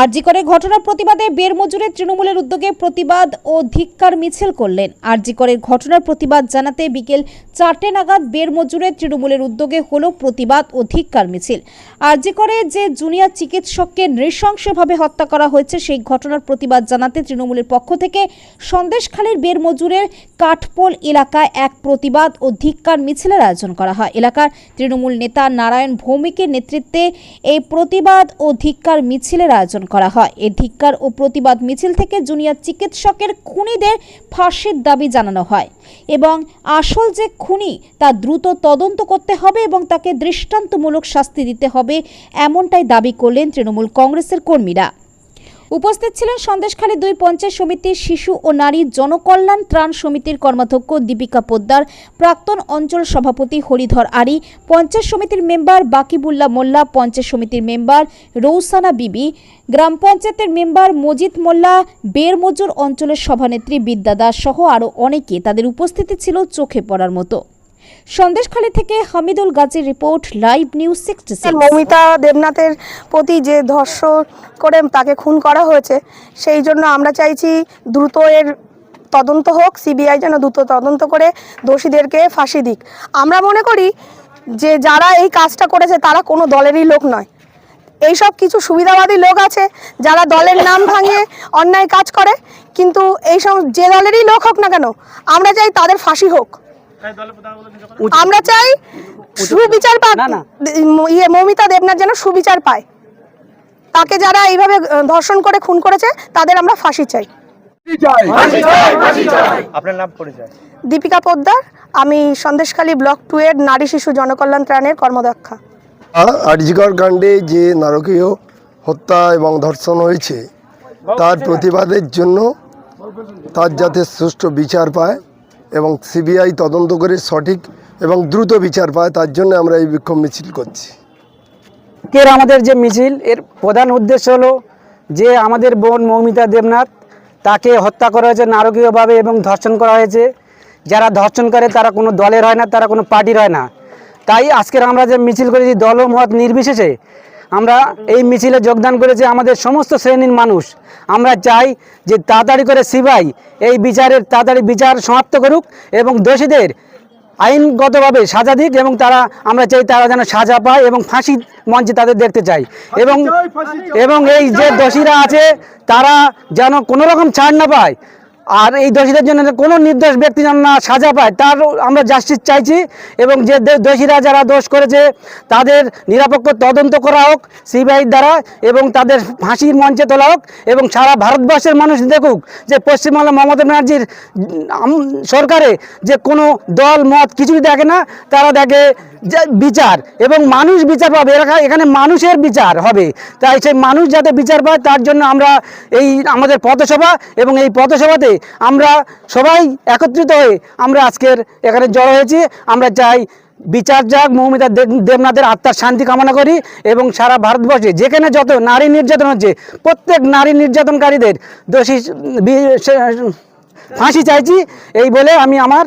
আরজিকরে ঘটনার প্রতিবাদে বের মজুরে তৃণমূলের উদ্যোগে প্রতিবাদ ও ধিক্কার মিছিল করলেন। আরজিকরের ঘটনার প্রতিবাদ জানাতে বিকেল চারটে নাগাদ বের মজুরে তৃণমূলের উদ্যোগে হলো প্রতিবাদ ও ধিক্কার মিছিল। আরজিকরে যে জুনিয়র চিকিৎসককে নৃশংসভাবে হত্যা করা হয়েছে, সেই ঘটনার প্রতিবাদ জানাতে তৃণমূলের পক্ষ থেকে সন্দেশখালীর বের মজুরের কাঠপোল এলাকায় এক প্রতিবাদ ও ধিক্কার মিছিলের আয়োজন করা হয়। এলাকার তৃণমূল নেতা নারায়ণ ভৌমিকের নেতৃত্বে এই প্রতিবাদ ও ধিক্কার মিছিলের আয়োজন করা হয়। এ ধিক্কার ও প্রতিবাদ মিছিল থেকে জুনিয়র চিকিৎসকের খুনিদের ফাঁসির দাবি জানানো হয় এবং আসল যে খুনি, তা দ্রুত তদন্ত করতে হবে এবং তাকে দৃষ্টান্তমূলক শাস্তি দিতে হবে, এমনটাই দাবি করলেন তৃণমূল কংগ্রেসের কর্মীরা। উপস্থিত ছিলেন সন্দেশখালী দুই পঞ্চায়েত সমিতির শিশু ও নারী জনকল্যাণ ত্রাণ সমিতির কর্মাধ্যক্ষ দীপিকা পোদ্দার, প্রাক্তন অঞ্চল সভাপতি হরিধর আরি, পঞ্চায়েত সমিতির মেম্বার বাকিবুল্লাহ মোল্লা, পঞ্চায়েত সমিতির মেম্বার রৌসানা বিবি, গ্রাম পঞ্চায়েতের মেম্বার মজিদ মোল্লা, বেরমজুর অঞ্চলের সভানেত্রী বিদ্যা দাস সহ আরও অনেকে তাদের উপস্থিতি ছিল চোখে পড়ার মতো। সন্দেশখালী থেকে হামিদুল গাজীর report, live news sixty Moumita দেবনাথের প্রতি যে ধর্ষণ করে তাকে খুন করা হয়েছে, সেই জন্য আমরা চাইছি দ্রুত এর তদন্ত হোক সিবিআই যেন দ্রুত তদন্ত করে দোষীদেরকে ফাঁসি দিক। আমরা মনে করি যে যারা এই কাজটা করেছে তারা কোনো দলেরই লোক নয়। এইসব কিছু সুবিধাবাদী লোক আছে, যারা দলের নাম ভাঙিয়ে অন্যায় কাজ করে, কিন্তু এই সব যে দলেরই লোক হোক না কেন, আমরা চাই তাদের ফাঁসি হোক। আমরা চাই সুবিচার পাক। ইয়ে মৌমিতা দেবনাথ যেন সুবিচার পায়। তাকে যারা এইভাবে ধর্ষণ করে খুন করেছে তাদের আমরা ফাঁসি চাই। আপনার নাম পরিচয়? দীপিকা পোদ্দার আমি সন্দেশখালী ব্লক টু এর নারী শিশু জনকল্যাণ ত্রাণের কর্মদক্ষা। আরজিকর কাণ্ডে যে নারকীয় হত্যা এবং ধর্ষণ হয়েছে তার প্রতিবাদের জন্য তার যাতে সুষ্ঠু বিচার পায় এবং সিবিআই তদন্ত করে সঠিক এবং দ্রুত বিচার পায়, তার জন্য আমরা এই বিক্ষোভ মিছিল করছি। আজকের আমাদের যে মিছিল, এর প্রধান উদ্দেশ্য হলো যে আমাদের বোন মৌমিতা দেবনাথ তাকে হত্যা করা হয়েছে নারকীয়ভাবে এবং ধর্ষণ করা হয়েছে। যারা ধর্ষণ করে তারা কোনো দলের হয় না, তারা কোনো পার্টির হয় না। তাই আজকের আমরা যে মিছিল করেছি, দল ও মত নির্বিশেষে আমরা এই মিছিলে যোগদান করেছি আমাদের সমস্ত শ্রেণির মানুষ। আমরা চাই যে তাড়াতাড়ি করে সিবাই এই বিচারের তাড়াতাড়ি বিচার সমাপ্ত করুক এবং দোষীদের আইনগতভাবে সাজা দিক এবং তারা, আমরা চাই তারা যেন সাজা পায় এবং ফাঁসি মঞ্চে তাদের দেখতে চাই। এবং এবং এই যে দোষীরা আছে, তারা যেন কোনো রকম ছাড় না পায়। আর এই দোষীদের জন্য কোনো নির্দোষ ব্যক্তি যেন না সাজা পায়, তার আমরা জাস্টিস চাইছি এবং যে দোষীরা যারা দোষ করেছে, তাদের নিরপেক্ষ তদন্ত করা হোক, সিবিআইর দ্বারা এবং তাদের ফাঁসির মঞ্চে তোলা হোক এবং সারা ভারতবর্ষের মানুষ দেখুক যে পশ্চিমবাংলা মমতা ব্যানার্জির সরকারে যে কোনো দল, মত কিছুই দেখে না, তারা দেখে বিচার এবং মানুষ বিচার পাবে এলাকা- এখানে মানুষের বিচার হবে। তাই সেই মানুষ যাতে বিচার পায়, তার জন্য আমরা এই আমাদের পথসভা এবং এই পথসভাতে আমরা সবাই একত্রিত হয়ে আমরা আজকের এখানে জড়ো হয়েছি। আমরা চাই বিচার যাক, মৌমিতা দেব- দেবনাথের আত্মার শান্তি কামনা করি এবং সারা ভারতবর্ষে যেখানে যত নারী নির্যাতন হচ্ছে, প্রত্যেক নারী নির্যাতনকারীদের দোষী ফাঁসি চাইছি, এই বলে আমি আমার